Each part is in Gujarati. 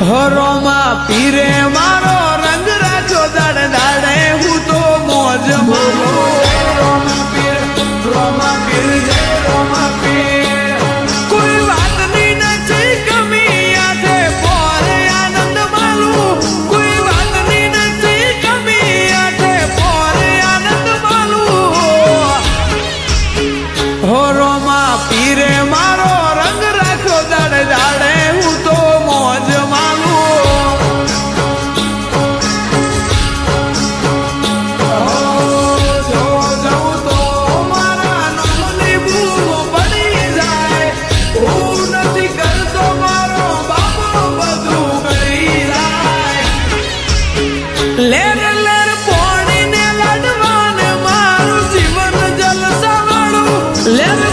હરોમાં પીરે મારો Love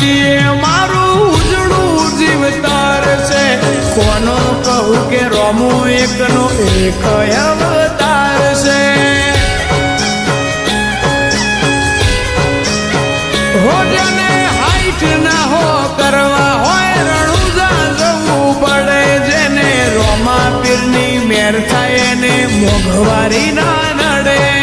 છીએ મારું ઉજળું જીવતાર છે. કોનો કહું કે રોમો એકનો એક અવતાર છે. હોજને કરવા હોય રણુજા પડે. જેને રોમા પીરની મેર થાય મોઘવારી ના નડે.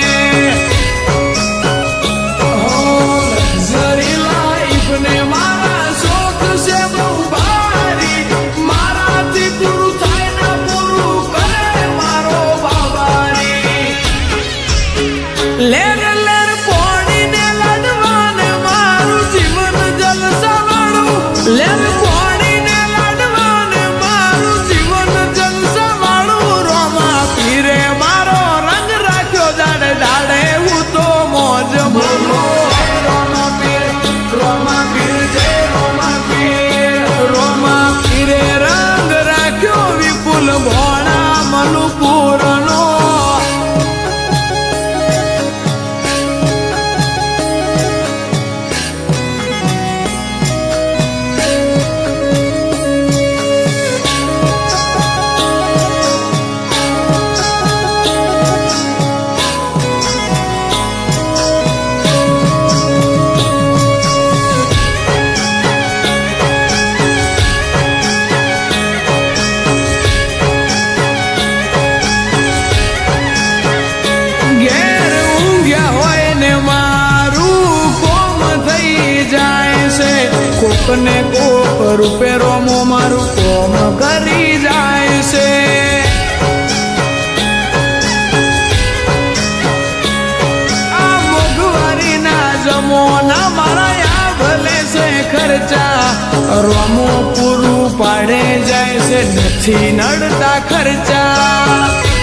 કોક ને કોક રૂપે રોમો મારું કોમ કરી જાય છે. આ ખર્ચા. રોમો પૂરું પાડે જાય છે, નથી નડતા ખર્ચા.